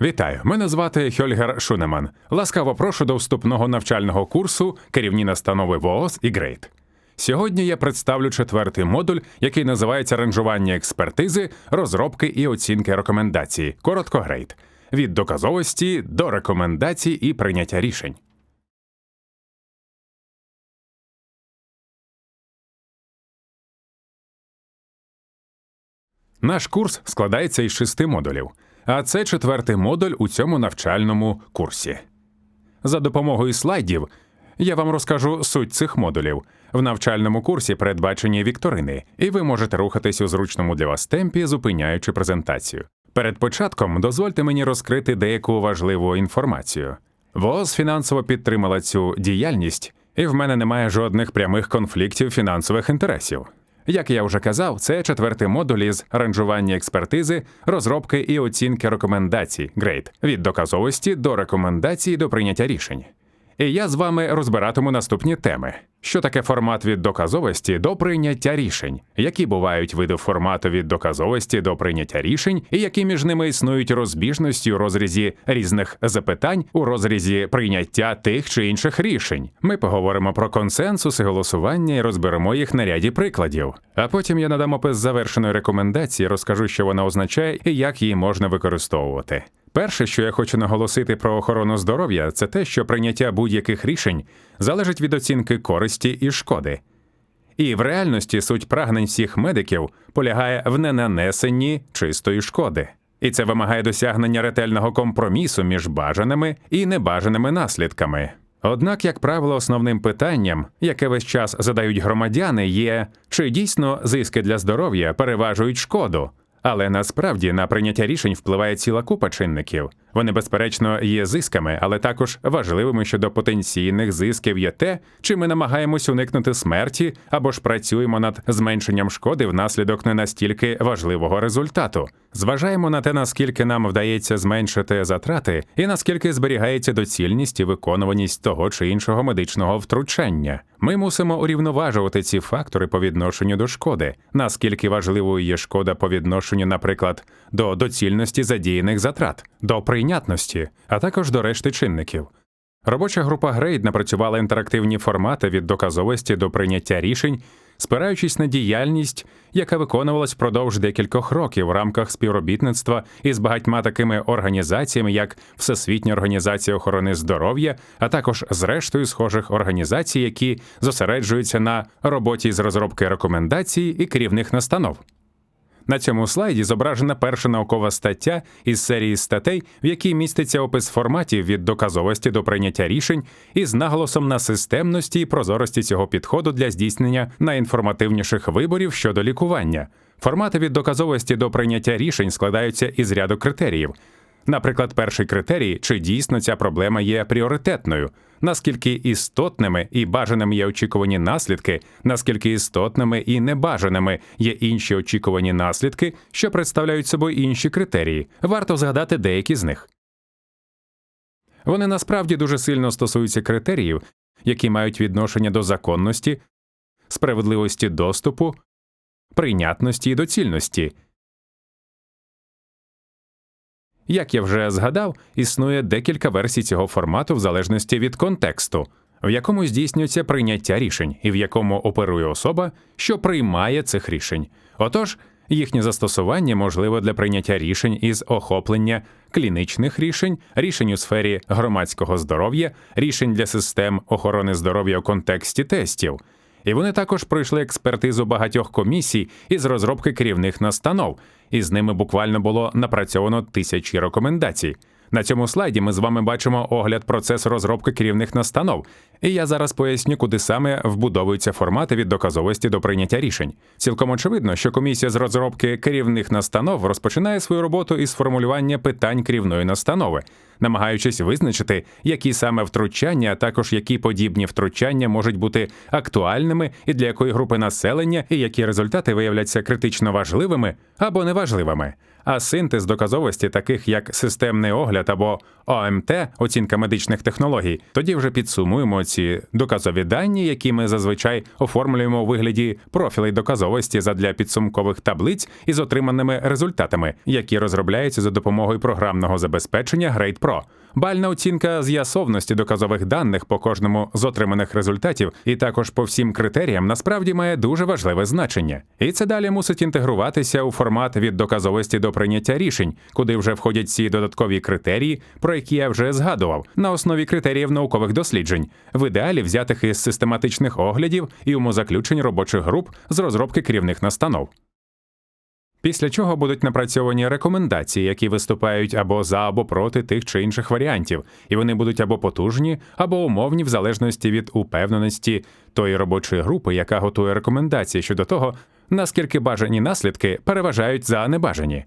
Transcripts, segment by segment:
Вітаю! Мене звати Хьольгер Шунеман. Ласкаво прошу до вступного навчального курсу керівні настанови ВООЗ і ГРЕЙТ. Сьогодні я представлю четвертий модуль, який називається ранжування експертизи, розробки і оцінки рекомендацій. Коротко ГРЕЙТ. Від доказовості до рекомендацій і прийняття рішень. Наш курс складається із шести модулів, а це четвертий модуль у цьому навчальному курсі. За допомогою слайдів я вам розкажу суть цих модулів. В навчальному курсі передбачені вікторини, і ви можете рухатись у зручному для вас темпі, зупиняючи презентацію. Перед початком дозвольте мені розкрити деяку важливу інформацію. ВООЗ фінансово підтримала цю діяльність, і в мене немає жодних прямих конфліктів фінансових інтересів. Як я вже казав, це четвертий модуль із ранжування експертизи, розробки і оцінки рекомендацій Грейд від доказовості до рекомендацій до прийняття рішень. І я з вами розбиратиму наступні теми: що таке формат від доказовості до прийняття рішень, які бувають види формату від доказовості до прийняття рішень, і які між ними існують розбіжності у розрізі різних запитань у розрізі прийняття тих чи інших рішень. Ми поговоримо про консенсус і голосування і розберемо їх на ряді прикладів. А потім я надам опис завершеної рекомендації, розкажу, що вона означає і як її можна використовувати. Перше, що я хочу наголосити про охорону здоров'я, це те, що прийняття будь-яких рішень залежить від оцінки користі і шкоди. І в реальності суть прагнень всіх медиків полягає в ненанесенні чистої шкоди. І це вимагає досягнення ретельного компромісу між бажаними і небажаними наслідками. Однак, як правило, основним питанням, яке весь час задають громадяни, є чи дійсно зиски для здоров'я переважують шкоду, але насправді на прийняття рішень впливає ціла купа чинників. Вони, безперечно, є зисками, але також важливими щодо потенційних зисків є те, чи ми намагаємось уникнути смерті або ж працюємо над зменшенням шкоди внаслідок не настільки важливого результату. Зважаємо на те, наскільки нам вдається зменшити затрати, і наскільки зберігається доцільність і виконуваність того чи іншого медичного втручання. Ми мусимо урівноважувати ці фактори по відношенню до шкоди, наскільки важливою є шкода по відношенню, наприклад, до доцільності задіяних затрат, до прийнятності, а також до решти чинників. Робоча група Грейд напрацювала інтерактивні формати від доказовості до прийняття рішень, спираючись на діяльність, яка виконувалась впродовж декількох років в рамках співробітництва із багатьма такими організаціями, як Всесвітня організація охорони здоров'я, а також з рештою схожих організацій, які зосереджуються на роботі з розробки рекомендацій і керівних настанов. На цьому слайді зображена перша наукова стаття із серії статей, в якій міститься опис форматів від доказовості до прийняття рішень із наголосом на системності і прозорості цього підходу для здійснення найінформативніших виборів щодо лікування. Формати від доказовості до прийняття рішень складаються із ряду критеріїв. Наприклад, перший критерій, чи дійсно ця проблема є пріоритетною, наскільки істотними і бажаними є очікувані наслідки, наскільки істотними і небажаними є інші очікувані наслідки, що представляють собою інші критерії. Варто згадати деякі з них. Вони насправді дуже сильно стосуються критеріїв, які мають відношення до законності, справедливості доступу, прийнятності і доцільності. Як я вже згадав, існує декілька версій цього формату в залежності від контексту, в якому здійснюється прийняття рішень і в якому оперує особа, що приймає цих рішень. Отож, їхнє застосування можливе для прийняття рішень із охоплення клінічних рішень, рішень у сфері громадського здоров'я, рішень для систем охорони здоров'я у контексті тестів. І вони також пройшли експертизу багатьох комісій із розробки керівних настанов, і з ними буквально було напрацьовано тисячі рекомендацій. На цьому слайді ми з вами бачимо огляд процесу розробки керівних настанов, і я зараз поясню, куди саме вбудовуються формати від доказовості до прийняття рішень. Цілком очевидно, що комісія з розробки керівних настанов розпочинає свою роботу із формулювання питань керівної настанови. намагаючись визначити, які саме втручання, а також які подібні втручання можуть бути актуальними і для якої групи населення, і які результати виявляться критично важливими або неважливими. А синтез доказовості, таких як системний огляд або ОМТ, оцінка медичних технологій, тоді вже підсумуємо ці доказові дані, які ми зазвичай оформлюємо у вигляді профілей доказовості задля підсумкових таблиць із отриманими результатами, які розробляються за допомогою програмного забезпечення Grade Pro. Бальна оцінка з'ясовності доказових даних по кожному з отриманих результатів, і також по всім критеріям насправді має дуже важливе значення. І це далі мусить інтегруватися у формат від доказовості до прийняття рішень, куди вже входять ці додаткові критерії, про які я вже згадував, на основі критеріїв наукових досліджень, в ідеалі взятих із систематичних оглядів і умозаключень робочих груп з розробки керівних настанов. Після чого будуть напрацьовані рекомендації, які виступають або за, або проти тих чи інших варіантів, і вони будуть або потужні, або умовні в залежності від упевненості тої робочої групи, яка готує рекомендації щодо того, наскільки бажані наслідки переважають за небажані.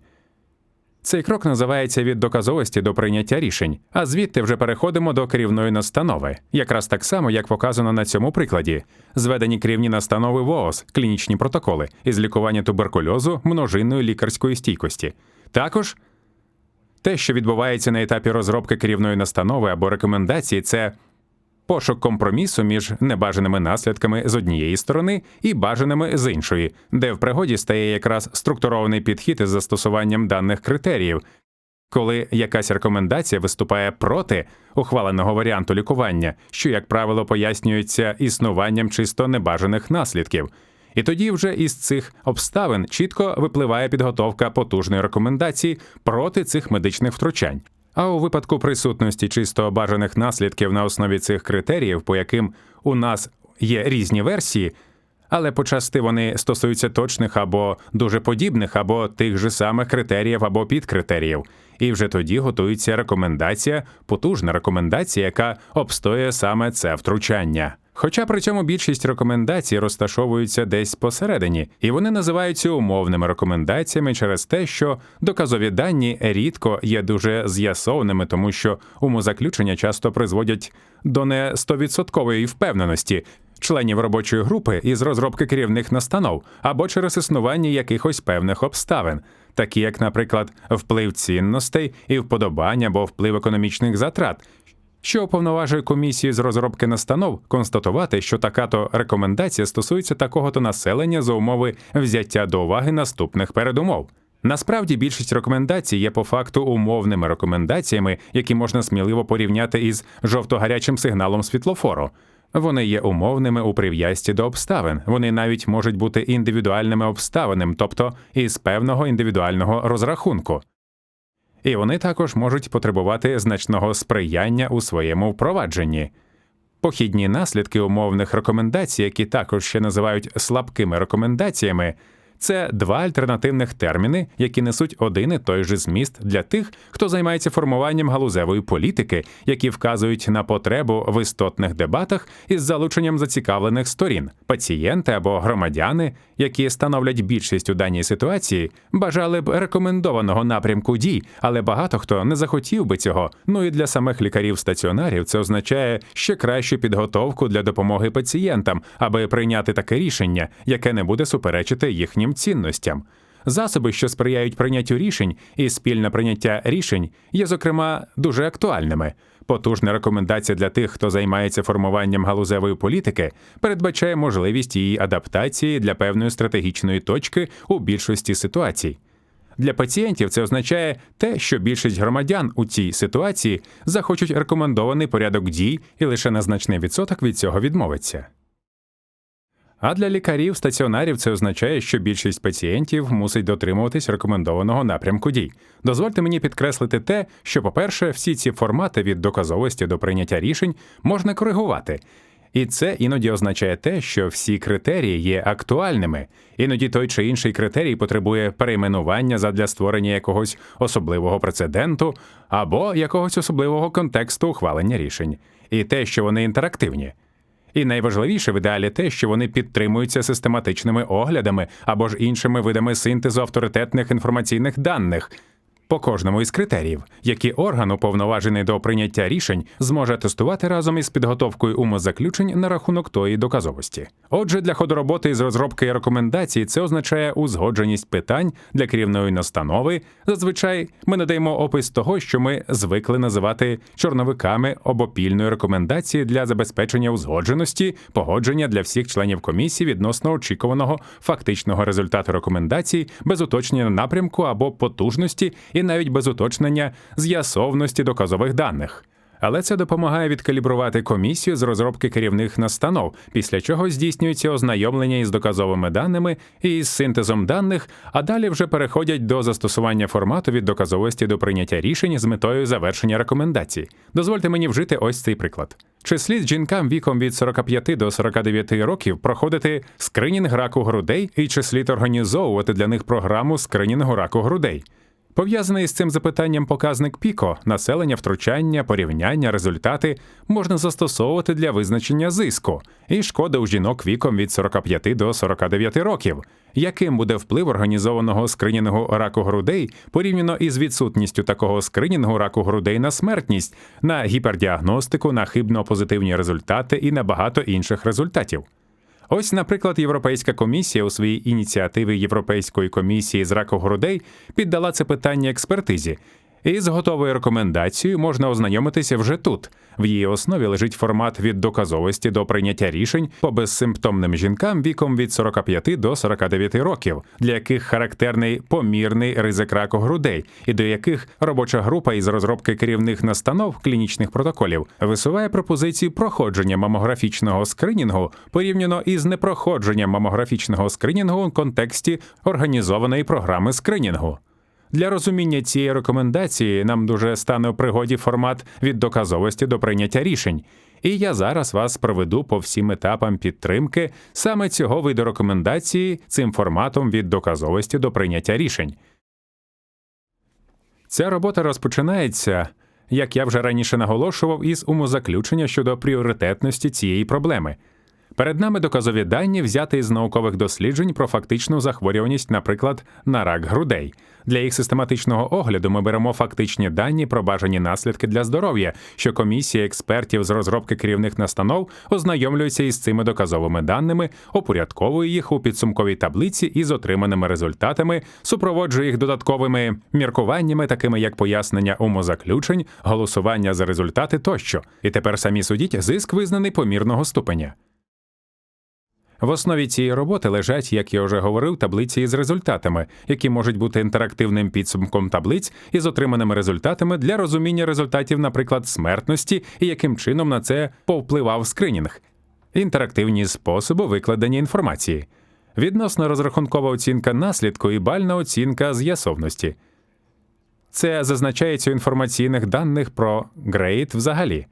Цей крок називається від доказовості до прийняття рішень, а звідти вже переходимо до керівної настанови, якраз так само, як показано на цьому прикладі. Зведені керівні настанови ВООЗ, клінічні протоколи із лікування туберкульозу, множинної лікарської стійкості. Також те, що відбувається на етапі розробки керівної настанови або рекомендації, це пошук компромісу між небажаними наслідками з однієї сторони і бажаними з іншої, де в пригоді стає якраз структурований підхід із застосуванням даних критеріїв. Коли якась рекомендація виступає проти ухваленого варіанту лікування, що, як правило, пояснюється існуванням чисто небажаних наслідків, і тоді вже із цих обставин чітко випливає підготовка потужної рекомендації проти цих медичних втручань. А у випадку присутності чисто бажаних наслідків на основі цих критеріїв, по яким у нас є різні версії, але почасти вони стосуються точних або дуже подібних, або тих же самих критеріїв або підкритеріїв, і вже тоді готується рекомендація, потужна рекомендація, яка обстоює саме це втручання. Хоча при цьому більшість рекомендацій розташовуються десь посередині, і вони називаються умовними рекомендаціями через те, що доказові дані рідко є дуже з'ясованими, тому що умозаключення часто призводять до не стовідсоткової впевненості. Членів робочої групи із розробки керівних настанов або через існування якихось певних обставин, такі як, наприклад, вплив цінностей і вподобання або вплив економічних затрат, що уповноважує комісію з розробки настанов констатувати, що така то рекомендація стосується такого то населення за умови взяття до уваги наступних передумов. Насправді більшість рекомендацій є по факту умовними рекомендаціями, які можна сміливо порівняти із жовто-гарячим сигналом світлофору. Вони є умовними у прив'язці до обставин. Вони навіть можуть бути індивідуальними обставинами, тобто із певного індивідуального розрахунку і вони також можуть потребувати значного сприяння у своєму впровадженні. Похідні наслідки умовних рекомендацій, які також ще називають слабкими рекомендаціями, це два альтернативних терміни, які несуть один і той же зміст для тих, хто займається формуванням галузевої політики, які вказують на потребу в істотних дебатах із залученням зацікавлених сторін. Пацієнти або громадяни, які становлять більшість у даній ситуації, бажали б рекомендованого напрямку дій, але багато хто не захотів би цього. Ну і для самих лікарів стаціонарів це означає ще кращу підготовку для допомоги пацієнтам, аби прийняти таке рішення, яке не буде суперечити їхнім цінностям. Засоби, що сприяють прийняттю рішень, і спільне прийняття рішень є, зокрема, дуже актуальними. Потужна рекомендація для тих, хто займається формуванням галузевої політики, передбачає можливість її адаптації для певної стратегічної точки у більшості ситуацій. Для пацієнтів це означає те, що більшість громадян у цій ситуації захочуть рекомендований порядок дій, і лише незначний відсоток від цього відмовиться. А для лікарів стаціонарів це означає, що більшість пацієнтів мусить дотримуватись рекомендованого напрямку дій. Дозвольте мені підкреслити те, що, по-перше, всі ці формати від доказовості до прийняття рішень можна коригувати. І це іноді означає те, що всі критерії є актуальними. Іноді той чи інший критерій потребує перейменування задля створення якогось особливого прецеденту або якогось особливого контексту ухвалення рішень, і те, що вони інтерактивні. І найважливіше в ідеалі те, що вони підтримуються систематичними оглядами або ж іншими видами синтезу авторитетних інформаційних даних. По кожному із критеріїв, які орган, уповноважений до прийняття рішень, зможе тестувати разом із підготовкою умозаключень на рахунок тої доказовості. Отже, для ходу роботи із розробки рекомендацій це означає узгодженість питань для керівної настанови. Зазвичай ми надаємо опис того, що ми звикли називати чорновиками обопільної рекомендації для забезпечення узгодженості, погодження для всіх членів комісії відносно очікуваного фактичного результату рекомендацій без уточнення напрямку або потужності і навіть без уточнення з'ясовності доказових даних. Але це допомагає відкалібрувати комісію з розробки керівних настанов, після чого здійснюється ознайомлення із доказовими даними і із синтезом даних, а далі вже переходять до застосування формату від доказовості до прийняття рішень з метою завершення рекомендацій. Дозвольте мені вжити ось цей приклад. Чи слід жінкам віком від 45 до 49 років проходити скринінг раку грудей, і чи слід організовувати для них програму скринінгу раку грудей? Пов'язаний з цим запитанням показник Піко, населення, втручання, порівняння, результати можна застосовувати для визначення зиску і шкоди у жінок віком від 45 до 49 років. Яким буде вплив організованого скринінгу раку грудей порівняно із відсутністю такого скринінгу раку грудей на смертність, на гіпердіагностику, на хибно-позитивні результати і на багато інших результатів? Ось, наприклад, Європейська комісія у своїй ініціативі Європейської комісії з раку грудей піддала це питання експертизі. І з готовою рекомендацією можна ознайомитися вже тут. В її основі лежить формат від доказовості до прийняття рішень по безсимптомним жінкам віком від 45 до 49 років, для яких характерний помірний ризик раку грудей, і до яких робоча група із розробки керівних настанов клінічних протоколів висуває пропозицію проходження мамографічного скринінгу порівняно із непроходженням мамографічного скринінгу у контексті організованої програми скринінгу. Для розуміння цієї рекомендації нам дуже стане у пригоді формат від доказовості до прийняття рішень. І я зараз вас проведу по всім етапам підтримки саме цього виду рекомендації цим форматом від доказовості до прийняття рішень. Ця робота розпочинається, як я вже раніше наголошував, із умозаключення щодо пріоритетності цієї проблеми. Перед нами доказові дані взяти із наукових досліджень про фактичну захворюваність, наприклад, на рак грудей. Для їх систематичного огляду ми беремо фактичні дані про бажані наслідки для здоров'я, що комісія експертів з розробки керівних настанов ознайомлюється із цими доказовими даними, опорядковує їх у підсумковій таблиці із отриманими результатами, супроводжує їх додатковими міркуваннями, такими як пояснення умозаключень, голосування за результати тощо. І тепер самі судіть зиск визнаний помірного ступеня. В основі цієї роботи лежать, як я вже говорив, таблиці із результатами, які можуть бути інтерактивним підсумком таблиць із отриманими результатами для розуміння результатів, наприклад, смертності і яким чином на це повпливав скринінг, інтерактивні способи викладення інформації, відносно розрахункова оцінка наслідку і бальна оцінка з'ясовності. Це зазначається у інформаційних даних про грейд взагалі.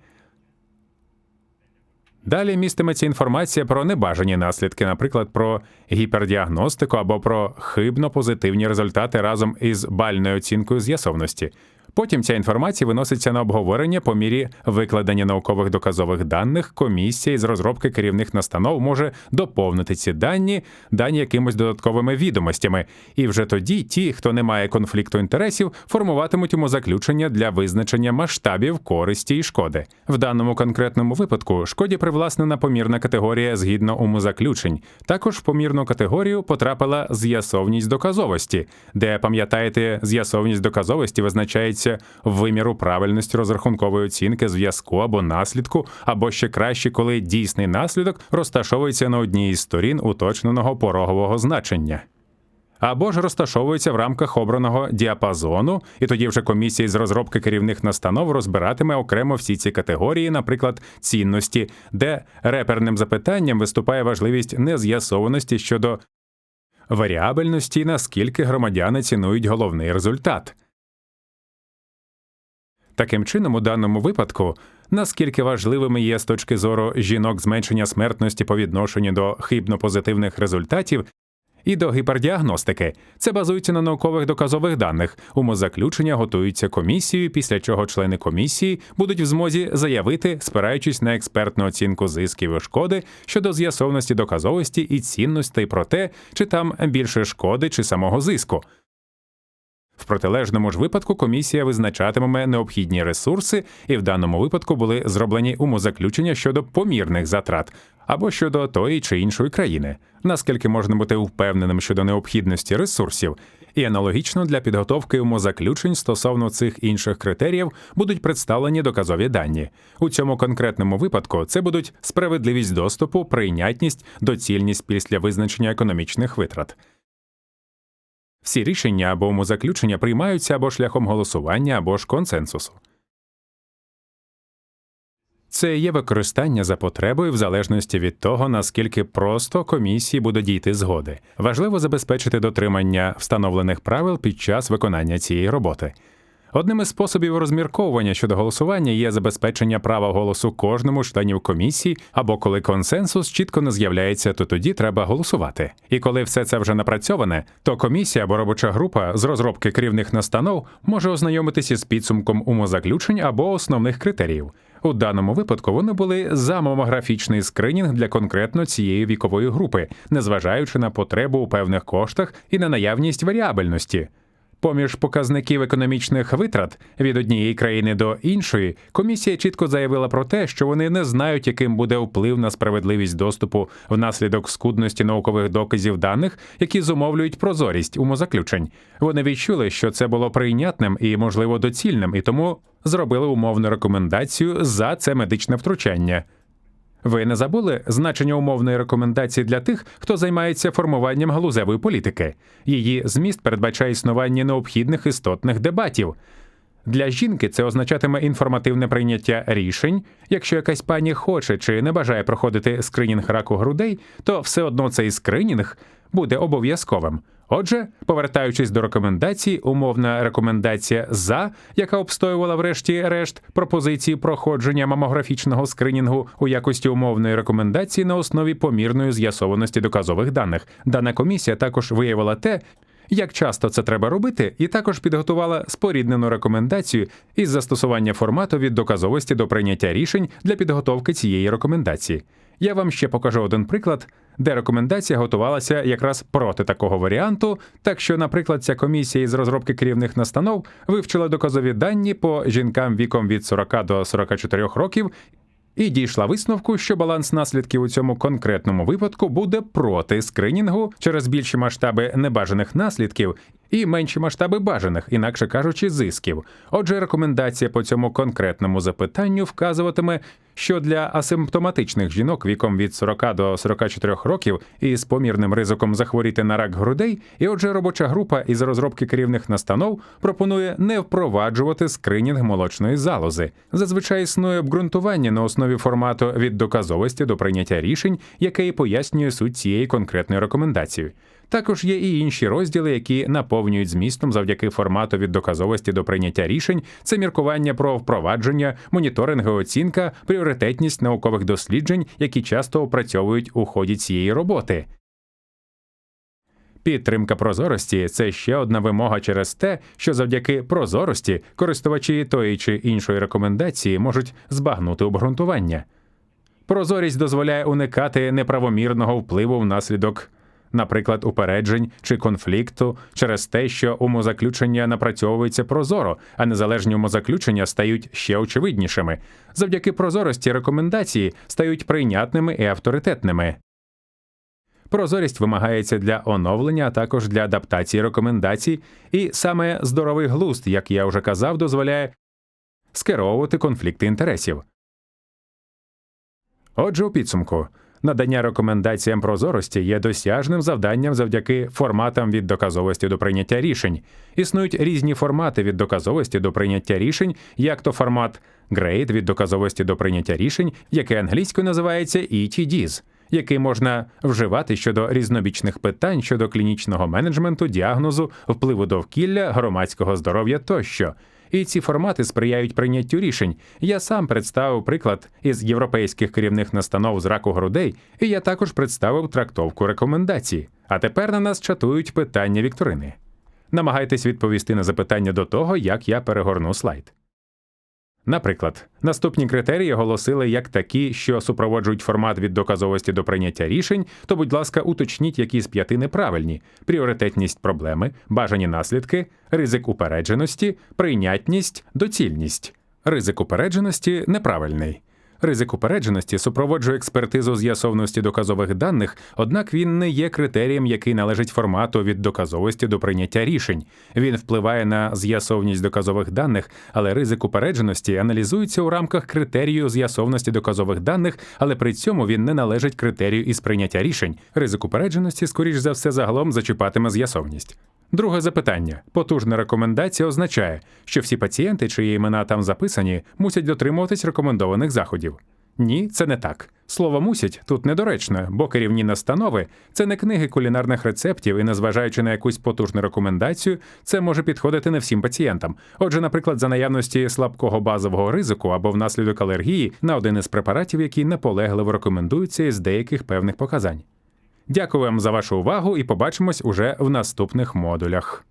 Далі містиметься інформація про небажані наслідки, наприклад, про гіпердіагностику або про хибно позитивні результати разом із бальною оцінкою з'ясовності. Потім ця інформація виноситься на обговорення по мірі викладення наукових доказових даних. Комісія з розробки керівних настанов може доповнити ці дані, дані якимось додатковими відомостями. І вже тоді ті, хто не має конфлікту інтересів, формуватимуть умозаключення для визначення масштабів користі і шкоди. В даному конкретному випадку шкоді привласнена помірна категорія згідно умозаключень. Також в помірну категорію потрапила з'ясовність доказовості, де пам'ятаєте, з'ясовність доказовості визначається виміру правильності розрахункової оцінки зв'язку або наслідку, або ще краще, коли дійсний наслідок розташовується на одній із сторін уточненого порогового значення. Або ж розташовується в рамках обраного діапазону, і тоді вже комісія з розробки керівних настанов розбиратиме окремо всі ці категорії, наприклад, цінності, де реперним запитанням виступає важливість нез'ясованості щодо варіабельності, наскільки громадяни цінують головний результат. Таким чином, у даному випадку, наскільки важливими є з точки зору жінок зменшення смертності по відношенню до хибно-позитивних результатів і до гіпердіагностики, це базується на наукових доказових даних. Умозаключення готуються комісією, після чого члени комісії будуть в змозі заявити, спираючись на експертну оцінку зисків і шкоди щодо з'ясовності доказовості і цінностей про те, чи там більше шкоди чи самого зиску. В протилежному ж випадку комісія визначатиме необхідні ресурси, і в даному випадку були зроблені умозаключення щодо помірних затрат або щодо тої чи іншої країни, наскільки можна бути впевненим щодо необхідності ресурсів, і аналогічно для підготовки умозаключень стосовно цих інших критеріїв будуть представлені доказові дані. У цьому конкретному випадку це будуть справедливість доступу, прийнятність, доцільність після визначення економічних витрат. Всі рішення або умозаключення приймаються або шляхом голосування, або ж консенсусу. Це є використання за потребою в залежності від того, наскільки просто комісії буде дійти згоди. Важливо забезпечити дотримання встановлених правил під час виконання цієї роботи. Одним із способів розмірковування щодо голосування є забезпечення права голосу кожному членів комісії, або коли консенсус чітко не з'являється, то тоді треба голосувати. І коли все це вже напрацьоване, то комісія або робоча група з розробки керівних настанов може ознайомитися з підсумком умозаключень або основних критеріїв. У даному випадку вони були за мамографічний скринінг для конкретно цієї вікової групи, незважаючи на потребу у певних коштах і на наявність варіабельності. Поміж показників економічних витрат від однієї країни до іншої, комісія чітко заявила про те, що вони не знають, яким буде вплив на справедливість доступу внаслідок скудності наукових доказів даних, які зумовлюють прозорість умозаключень. Вони відчули, що це було прийнятним і, можливо, доцільним, і тому зробили умовну рекомендацію за це медичне втручання. Ви не забули значення умовної рекомендації для тих, хто займається формуванням галузевої політики. Її зміст передбачає існування необхідних істотних дебатів. Для жінки це означатиме інформативне прийняття рішень. Якщо якась пані хоче чи не бажає проходити скринінг раку грудей, то все одно цей скринінг буде обов'язковим. Отже, повертаючись до рекомендацій, умовна рекомендація за, яка обстоювала врешті-решт пропозиції проходження мамографічного скринінгу у якості умовної рекомендації на основі помірної з'ясованості доказових даних. Дана комісія також виявила те. Як часто це треба робити, і також підготувала споріднену рекомендацію із застосування формату від доказовості до прийняття рішень для підготовки цієї рекомендації. Я вам ще покажу один приклад, де рекомендація готувалася якраз проти такого варіанту. Так що, наприклад, ця комісія із розробки керівних настанов вивчила доказові дані по жінкам віком від 40 до 44 років. І дійшла висновку, що баланс наслідків у цьому конкретному випадку буде проти скринінгу через більші масштаби небажаних наслідків і менші масштаби бажаних, інакше кажучи, зисків. Отже, рекомендація по цьому конкретному запитанню вказуватиме, що для асимптоматичних жінок віком від 40 до 44 років із помірним ризиком захворіти на рак грудей, і отже, робоча група із розробки керівних настанов пропонує не впроваджувати скринінг молочної залози. Зазвичай існує обґрунтування на основі формату від доказовості до прийняття рішень, яке і пояснює суть цієї конкретної рекомендації. Також є і інші розділи, які наповнюють змістом завдяки формату від доказовості до прийняття рішень. Це міркування про впровадження, моніторинг і оцінка, пріоритетність наукових досліджень, які часто опрацьовують у ході цієї роботи. Підтримка прозорості це ще одна вимога через те, що завдяки прозорості користувачі тої чи іншої рекомендації можуть збагнути обґрунтування. Прозорість дозволяє уникати неправомірного впливу внаслідок наприклад, упереджень чи конфлікту через те, що умозаключення напрацьовується прозоро, а незалежні умозаключення стають ще очевиднішими. Завдяки прозорості рекомендації стають прийнятними і авторитетними. Прозорість вимагається для оновлення, а також для адаптації рекомендацій, і саме здоровий глузд, як я вже казав, дозволяє скеровувати конфлікти інтересів. Отже, у підсумку Надання рекомендаціям прозорості є досяжним завданням завдяки форматам від доказовості до прийняття рішень. Існують різні формати від доказовості до прийняття рішень, як то формат GRADE від доказовості до прийняття рішень, який англійською називається ETDs, який можна вживати щодо різнобічних питань щодо клінічного менеджменту, діагнозу, впливу довкілля, громадського здоров'я тощо і ці формати сприяють прийняттю рішень. Я сам представив приклад із європейських керівних настанов з раку грудей, і я також представив трактовку рекомендацій. А тепер на нас чатують питання вікторини. Намагайтесь відповісти на запитання до того, як я перегорну слайд. Наприклад, наступні критерії оголосили як такі, що супроводжують формат від доказовості до прийняття рішень, то, будь ласка, уточніть, які з п'яти неправильні: пріоритетність проблеми, бажані наслідки, ризик упередженості, прийнятність, доцільність. Ризик упередженості неправильний. Ризик упередженості супроводжує експертизу з'ясовності доказових даних, однак він не є критерієм, який належить формату від доказовості до прийняття рішень. Він впливає на з'ясовність доказових даних, але ризик упередженості аналізується у рамках критерію з'ясовності доказових даних, але при цьому він не належить критерію із прийняття рішень. Ризик упередженості, скоріш за все, загалом зачіпатиме з'ясовність. Друге запитання. Потужна рекомендація означає, що всі пацієнти, чиї імена там записані, мусять дотримуватись рекомендованих заходів. Ні, це не так. Слово мусять тут недоречне, бо керівні настанови це не книги кулінарних рецептів, і незважаючи на якусь потужну рекомендацію, це може підходити не всім пацієнтам. Отже, наприклад, за наявності слабкого базового ризику або внаслідок алергії на один із препаратів, які наполегливо рекомендуються із деяких певних показань. Дякую вам за вашу увагу і побачимось уже в наступних модулях.